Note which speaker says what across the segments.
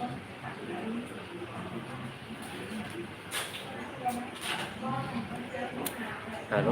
Speaker 1: ฮัลโหล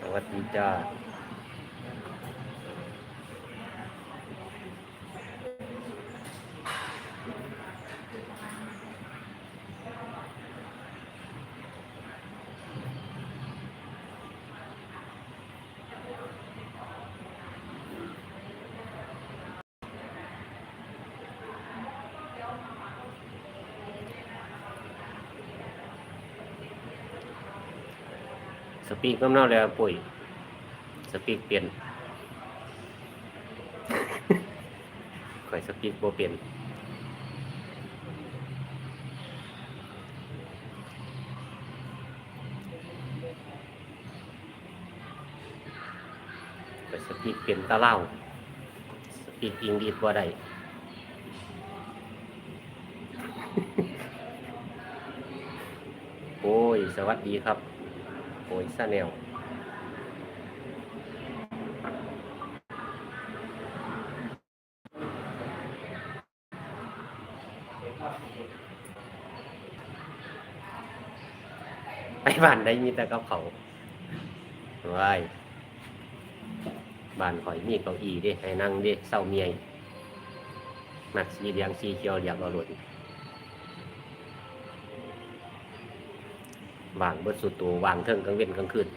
Speaker 1: สวัสดีจ้า ส ปีกน้ำเน่าแล้วปุ๋ยสปีกเปลี่ยนข่อยสปีกบ่เปลี่ยนข่อยสปีกเปลี่ยนตะเล่าสปีกอิงดีดบ่ได้โอ้ย สวัสดีครับ โอยซาแนลไปบ้านได้มีแต่กับเขาว้ายบ้านข่อยมีเก้าอี้ด้ให้นั่งด้เศร้าเมียมักสีเหลียงสีเขียวเหลียบเอาหลุด วางเบิดสุดตัววางเทิงกลางเว้นกลางคืน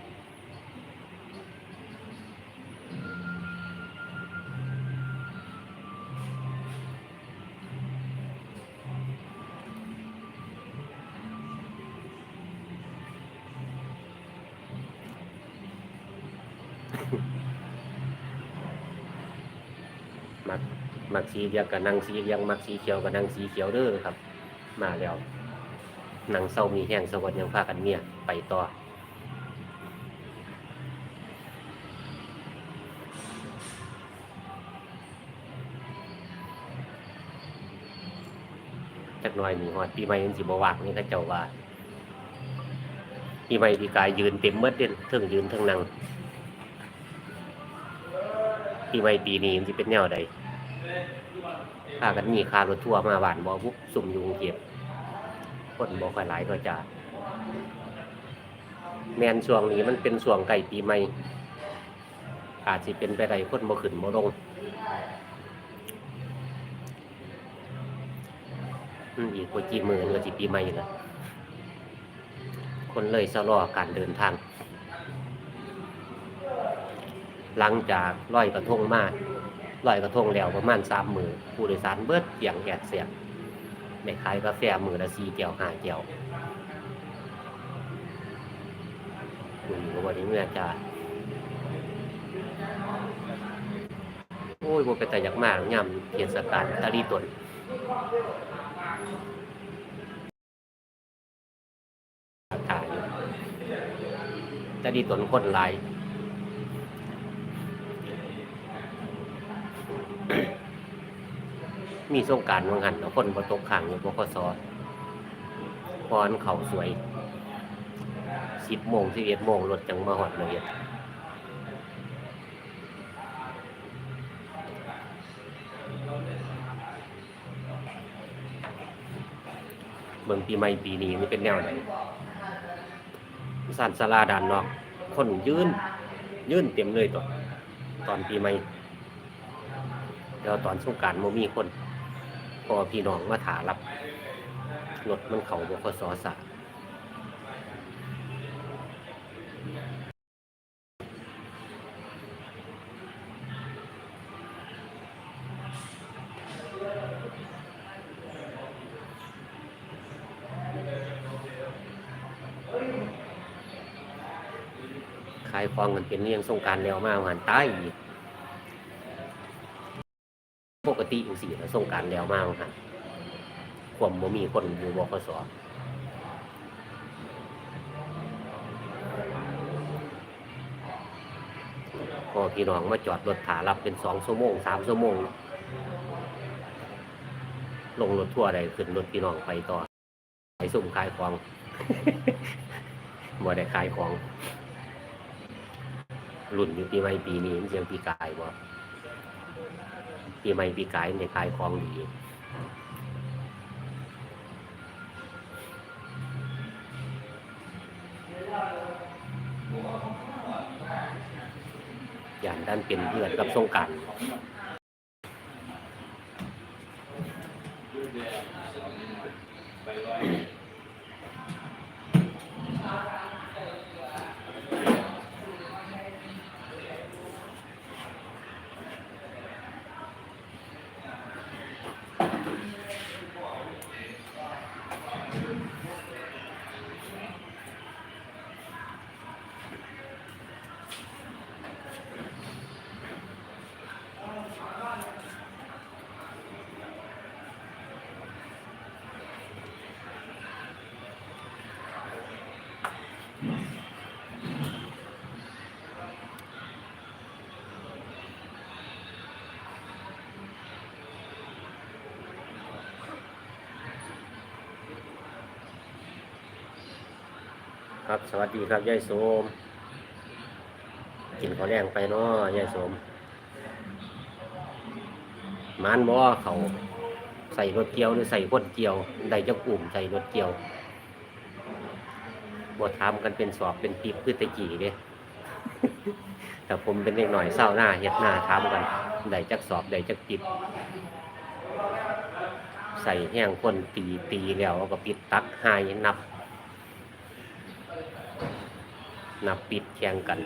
Speaker 1: มักมักสีเหลียงกับนางสีเหลียงมักสีเขียวกับนางสีเขียวเด้อครับ มาแล้ว นางเศร้ามีแห้งสวัสดยังพากันเมียไปต่อจักหน่อยนี่ฮอดปีใหม่มันสิบว่างนี่เขาเจ้าว่าปีใหม่ปีกายยืนเต็มเบิดเด่นเทิงยืนเทิงนั่งปีใหม่ปีนี้มันสิเป็นแนวใดพากันมีคารถทัวร์มาบานบ่บุกสุ่มยุงเทพ คนบ่ค่อยหลายก็จะแมนช่วงนี้มันเป็นช่วงใกล้ปีใหม่อาจสิเป็นไปได้คนบ่ขึ้นบ่ลงอีกกว่ากี่หมื่นก็สิปีใหม่ล้วคนเลยชะลอการเดินทาง หลังจากร้อยกระทงมาร้อยกระทงแล้วประมาณสามมือผู้โดยสารเบิดเสียงแอดเสียง ได้ขายกาแฟมือละสี่แก้วห้าแก้วคุยกับวันนี้เมื่อจะโอ้ยบ่เป็นแต่อยากมากย่ำเทศกาลตะลีตนถ่ายอยู่จะดีตนคนหลาย มีสงกรารวังหันแล้วคนบนตกขังอยู่บกสพรเขาสวยสิบโมงสิบเอ็ดโมงรถจังมาหอดเลยเมืองปีใหม่ปีนี้มันเป็นแนวไหนสันสลาดานเนาะคนยืน ยืนเต็มเลยตัวตอนปีใหม่แล้วตอนสงการโมมีคน พอพี่น้องมาถารับรถมันเขาบกสสะขายฟองกันเป็นเรื่องสงการแล้วมาหันใต้อีก ติอยู่สี่แล้วสงการแล้วมาหันความบ่มีคนอยู่บกสพอพี่น้องมาจอดรถถารับเป็นสองชั่วโมงสามชั่วโมง ลงรถทั่วใดขึ้นรถพี่น้องไปต่อไปสุ่มขายของบ่ได้ขายของรุ่นอยู่ปีใหม่ปีนี้มันเสียงปีกายบ่ ปีใหม่ปีกายในขายของดีอย่างด้านเป็นเพื่อนกับสงการ ครับสวัสดีครับยายโสมกินข้าวแรงไปเนาะยายโสมมานบ่เขาใส่รถเกี่ยวหรือใส่คนเกี่ยวได้จะกลุ่มใส่รถเกี่ยวบ่ทำกันเป็นสอบเป็นปีบพืชตะกี้เด้แต่ผมเป็นเด็กหน่อยเศร้าหน้าเฮ็ดหน้าทำกันได้จักสอบได้จักปิด ใส่แห้งคนตีตีแล้วก็ปิดตักหายนับ นับปิดแข่งกัน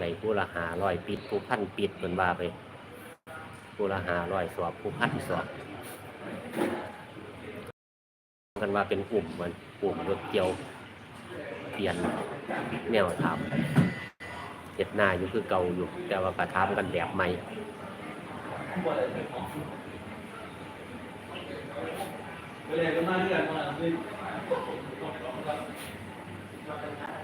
Speaker 1: ในผู้ละหาร้อยปิดผู้พันปิดเหมือนว่าไปผู้ละหาร้อยสอบผู้พันสอบกันว่าเป็นกลุ่มมือนกลุ่มรถเกี่ยวเปลี่ยนแนวทำเห็ดหน้าอยู่คือเก่าอยู่ แต่ว่ากระทำกันแบบใหม่
Speaker 2: เ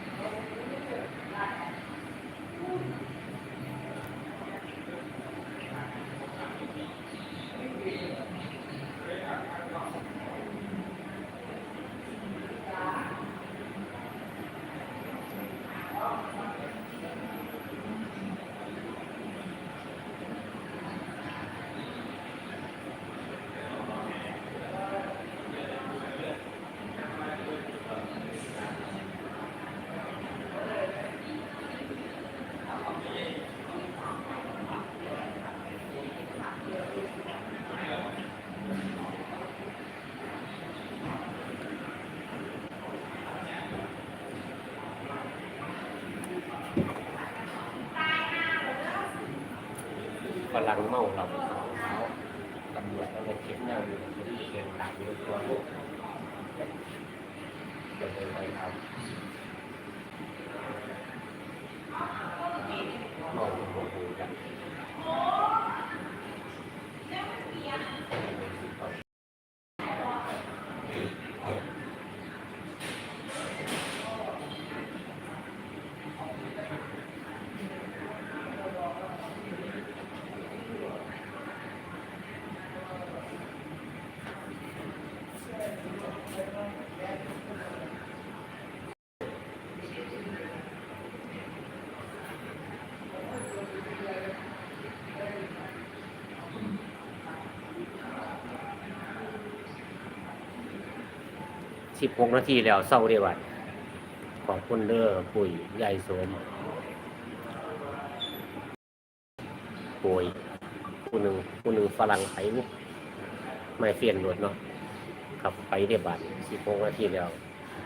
Speaker 2: ฝ
Speaker 1: รั่งเมาเราตำรวจเราเก็บเงาอยู่ที่เชียงรายอยู่ตัวลูกเดินไปทำมองดูมองกัน สิบหกนาทีแล้วเศร้าเดียวันขอบคุณเด้อปุ๋ยใหญ่สมปุ๋ยผู้หนึ่งผู้หนึ่งฝรั่งไผ่ไม่เฟียนรถเนาะขับไปเรียบบัตสิบหกนาทีแล้ว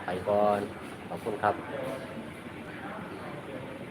Speaker 1: ไปก่อน ขอบคุณครับ